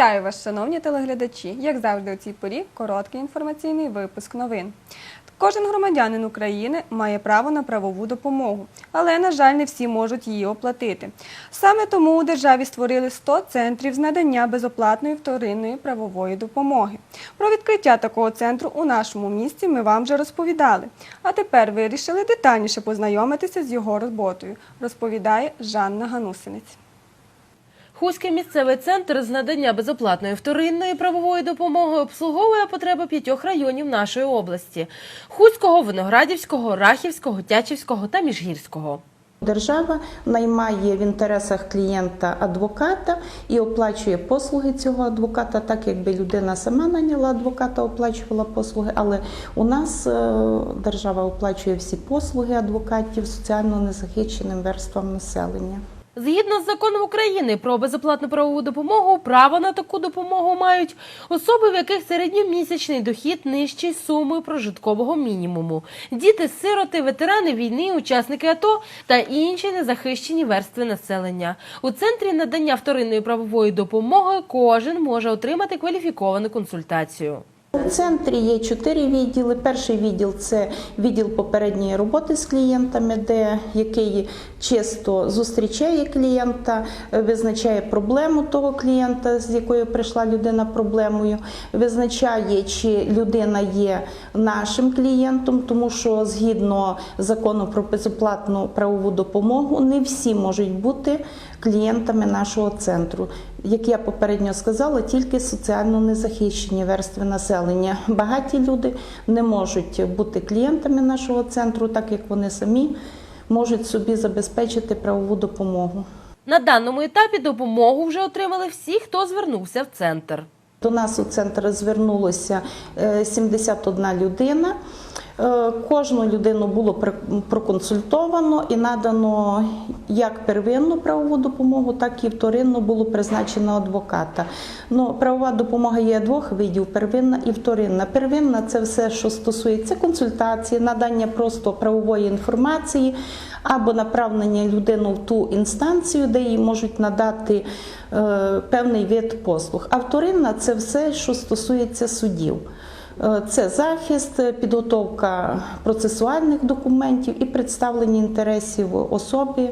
Вітаю вас, шановні телеглядачі. Як завжди, у цій порі короткий інформаційний випуск новин. Кожен громадянин України має право на правову допомогу, але, на жаль, не всі можуть її оплатити. Саме тому у державі створили 100 центрів з надання безоплатної вторинної правової допомоги. Про відкриття такого центру у нашому місті ми вам вже розповідали. А тепер вирішили детальніше познайомитися з його роботою, розповідає Жанна Ганусинець. Хуський місцевий центр з надання безоплатної вторинної правової допомоги обслуговує потреби п'ятьох районів нашої області: Хуського, Виноградівського, Рахівського, Тячівського та Міжгірського. Держава наймає в інтересах клієнта адвоката і оплачує послуги цього адвоката, так якби людина сама наняла адвоката, оплачувала послуги. Але у нас е, держава оплачує всі послуги адвокатів соціально незахищеним верствам населення. Згідно з законом України про безоплатну правову допомогу, право на таку допомогу мають особи, в яких середньомісячний дохід нижчий суми прожиткового мінімуму, діти, сироти, ветерани війни, учасники АТО та інші незахищені верстви населення. У центрі надання вторинної правової допомоги кожен може отримати кваліфіковану консультацію. У центрі є чотири відділи. Перший відділ це відділ попередньої роботи з клієнтами, де який чисто зустрічає клієнта, визначає проблему того клієнта, з якою прийшла людина проблемою, визначає, чи людина є нашим клієнтом, тому що згідно закону про безоплатну правову допомогу, не всі можуть бути клієнтами нашого центру. Як я попередньо сказала, тільки соціально незахищені верстви населення. Багаті люди не можуть бути клієнтами нашого центру, так як вони самі можуть собі забезпечити правову допомогу. На даному етапі допомогу вже отримали всі, хто звернувся в центр. До нас у центр звернулося е, 71 людина. Е, Кожну людину було проконсультовано і надано як первинну правову допомогу, так і вторинну було призначено адвоката. Ну, правова допомога є двох видів: первинна і вторинна. Первинна це все, що стосується консультації, надання просто правової інформації або направлення людину в ту інстанцію, де їй можуть надати е, певний вид послуг. А вторинна це все, що стосується судів. Е, Це захист, підготовка процесуальних документів і представлення інтересів особи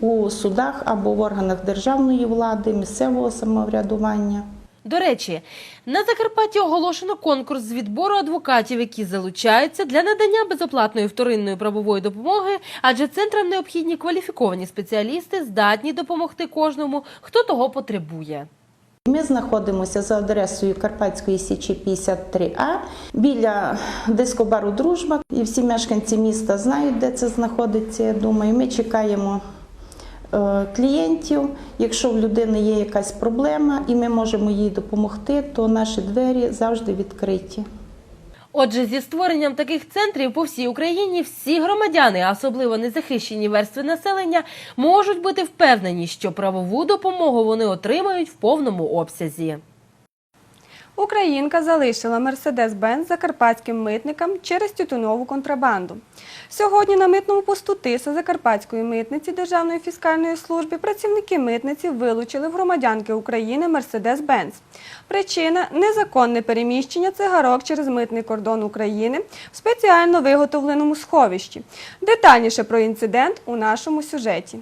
у судах або в органах державної влади, місцевого самоврядування. До речі, на Закарпатті оголошено конкурс з відбору адвокатів, які залучаються для надання безоплатної вторинної правової допомоги, адже центрам необхідні кваліфіковані спеціалісти, здатні допомогти кожному, хто того потребує. Ми знаходимося за адресою Карпатської Січі 53А біля дискобару Дружба. І всі мешканці міста знають, де це знаходиться. Я думаю, ми чекаємо е, клієнтів. Якщо в людини є якась проблема і ми можемо їй допомогти, то наші двері завжди відкриті. Отже, зі створенням таких центрів по всій Україні всі громадяни, а особливо незахищені верстви населення, можуть бути впевнені, що правову допомогу вони отримають в повному обсязі. Українка залишила Мерседес-Бенз закарпатським митникам через тютюнову контрабанду. Сьогодні на митному посту Тиса Закарпатської митниці Державної фіскальної служби працівники митниці вилучили в громадянки України Мерседес-Бенз. Причина незаконне переміщення цигарок через митний кордон України в спеціально виготовленому сховищі. Детальніше про інцидент у нашому сюжеті.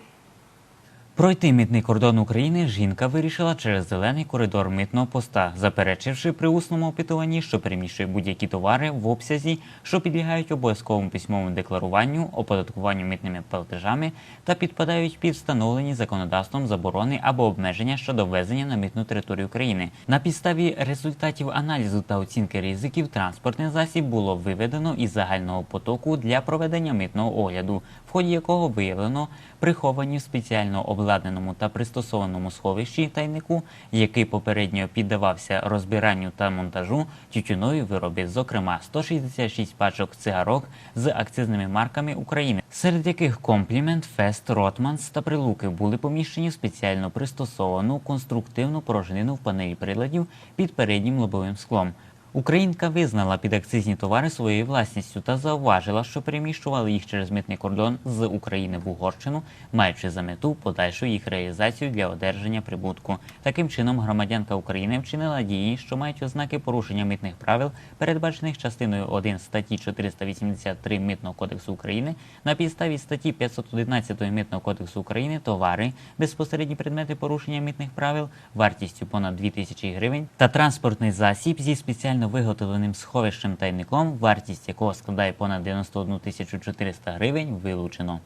Пройти митний кордон України жінка вирішила через зелений коридор митного поста, заперечивши при усному опитуванні, що переміщує будь-які товари в обсязі, що підлягають обов'язковому письмовому декларуванню, оподаткуванню митними платежами та підпадають під встановлені законодавством заборони або обмеження щодо ввезення на митну територію України. На підставі результатів аналізу та оцінки ризиків транспортний засіб було виведено із загального потоку для проведення митного огляду, в ході якого виявлено приховані в спеціально обладнаному та пристосованому сховищі тайнику, який попередньо піддавався розбиранню та монтажу тютюнові вироби, зокрема 166 пачок цигарок з акцизними марками України, серед яких комплімент, фест, ротманс та прилуки були поміщені в спеціально пристосовану конструктивну порожнину в панелі приладів під переднім лобовим склом. Українка визнала підакцизні товари своєю власністю та зауважила, що переміщували їх через митний кордон з України в Угорщину, маючи за мету подальшу їх реалізацію для одержання прибутку. Таким чином, громадянка України вчинила дії, що мають ознаки порушення митних правил, передбачених частиною 1 статті 483 Митного кодексу України на підставі статті 511 Митного кодексу України товари, безпосередні предмети порушення митних правил вартістю понад 2000 гривень та транспортний засіб зі спеціально виготовленим сховищем тайником, вартість якого складає понад 91 400 гривень, вилучено.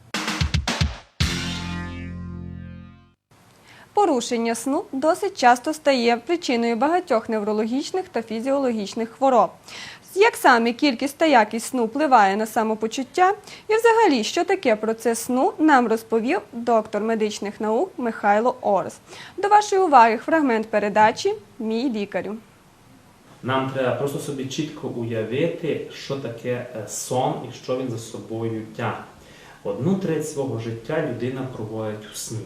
Порушення сну досить часто стає причиною багатьох неврологічних та фізіологічних хвороб. Як саме кількість та якість сну впливає на самопочуття, і взагалі, що таке процес сну, нам розповів доктор медичних наук Михайло Орес. До вашої уваги фрагмент передачі Мій лікарю. Нам треба просто собі чітко уявити, що таке е, сон і що він за собою тягне. Одну треть свого життя людина проводить у сні.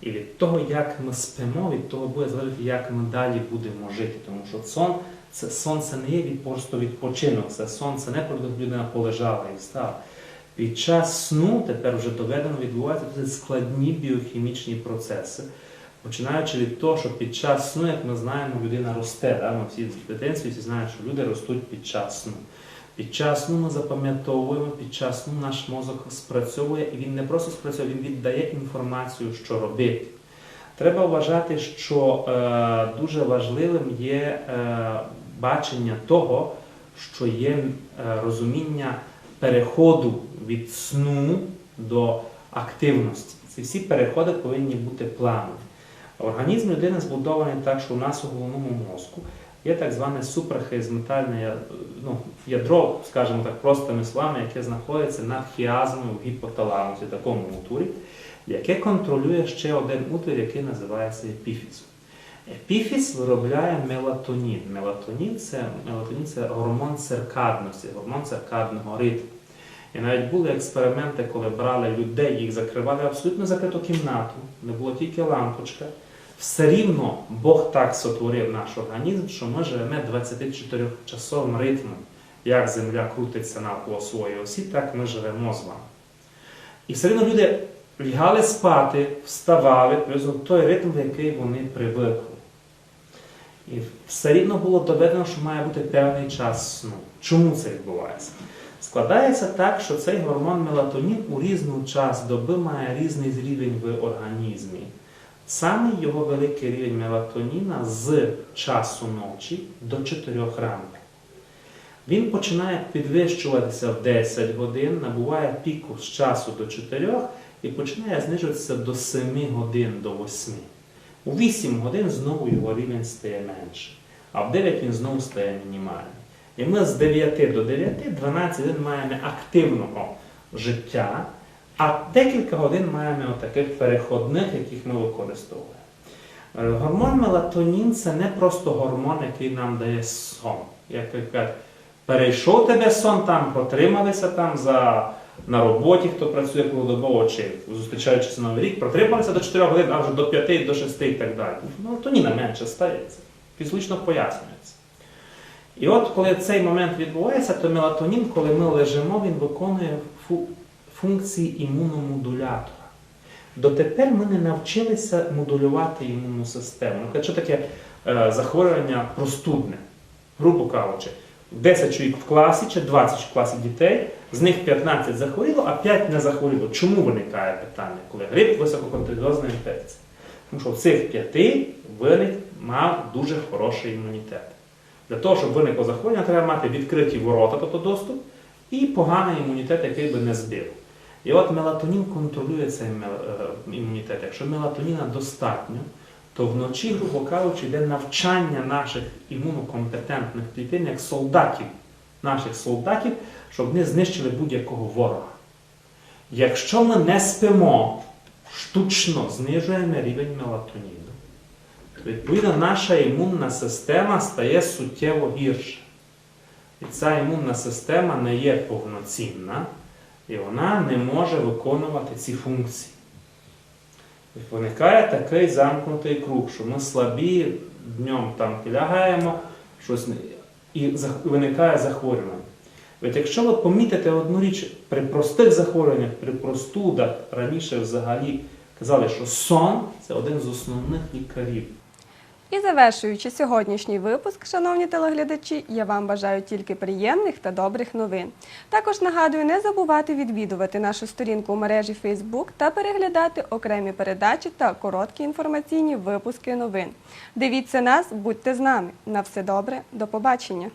І від того, як ми спимо, від того буде залежати, як ми далі будемо жити. Тому що сон це сон це не є від просто відпочинок, це сон це не щоб людина полежала і встала. Під час сну тепер вже доведено відбуваються складні біохімічні процеси. Починаючи від того, що під час сну, як ми знаємо, людина росте. Да? Ми всі в дитинстві всі знають, що люди ростуть під час сну. Під час сну ми запам'ятовуємо, під час сну наш мозок спрацьовує, і він не просто спрацьовує, він віддає інформацію, що робити. Треба вважати, що е, дуже важливим є е, бачення того, що є е, розуміння переходу від сну до активності. Ці всі переходи повинні бути планові. Організм людини збудований так, що у нас у головному мозку є так зване суперхизметальне ну, ядро, скажімо так, простими словами, яке знаходиться над хіазмом в гіпоталамусі, такому утворі, яке контролює ще один утвір, який називається епіфізом. Епіфіз виробляє мелатонін. Мелатонін це, мелатонін це гормон циркадності, гормон циркадного ритму. І навіть були експерименти, коли брали людей, їх закривали абсолютно закриту кімнату, не було тільки лампочка. Все рівно Бог так сотворив наш організм, що ми живемо 24-часовим ритмом. Як Земля крутиться навколо своєї осі, так ми живемо з вами. І все рівно люди лягали спати, вставали, приблизно той ритм, в який вони привикли. І все рівно було доведено, що має бути певний час сну. Чому це відбувається? Складається так, що цей гормон мелатонін у різний час доби має різний рівень в організмі. Саме його великий рівень мелатоніна з часу ночі до 4 ранку. Він починає підвищуватися в 10 годин, набуває піку з часу до 4 і починає знижуватися до 7 годин до 8. У 8 годин знову його рівень стає менше, а в 9 він знову стає мінімальний. І ми з 9 до 9, 12 годин маємо активного життя, а декілька годин маємо таких переходних, яких ми використовуємо. Гормон мелатонін це не просто гормон, який нам дає сон. Як ви перейшов тебе сон, там протрималися там за, на роботі, хто працює круглодобово чи зустрічаючись на новий рік, протрималися до 4 годин, а вже до 5, до 6 і так далі. Мелатоніна менше стається. Фізично пояснюється. І от коли цей момент відбувається, то мелатонін, коли ми лежимо, він виконує функції імуномодулятора. Дотепер ми не навчилися модулювати імунну систему. Наприклад, що таке е, захворювання простудне, грубо кажучи, 10 чоловік в класі чи 20 в класі дітей, з них 15 захворіло, а 5 не захворіло. Чому виникає питання, коли грип висококонтагіозна інфекція? Тому що в цих п'яти виник мав дуже хороший імунітет. Для того, щоб виникло захворювання, треба мати відкриті ворота, тобто доступ, і поганий імунітет, який би не збив. І от мелатонін контролює цей е, імунітет. Якщо мелатоніна достатньо, то вночі, грубо кажучи, йде навчання наших імунокомпетентних клітин як солдатів, наших солдатів, щоб вони знищили будь-якого ворога. Якщо ми не спимо, штучно знижуємо рівень мелатоніну. Відповідно, наша імунна система стає суттєво гірша. І ця імунна система не є повноцінна, і вона не може виконувати ці функції. І виникає такий замкнутий круг, що ми слабі, днем там лягаємо, щось і виникає захворювання. От якщо ви помітите одну річ, при простих захворюваннях, при простудах, раніше взагалі казали, що сон це один з основних лікарів. І завершуючи сьогоднішній випуск, шановні телеглядачі, я вам бажаю тільки приємних та добрих новин. Також нагадую не забувати відвідувати нашу сторінку у мережі Facebook та переглядати окремі передачі та короткі інформаційні випуски новин. Дивіться нас, будьте з нами. На все добре, до побачення!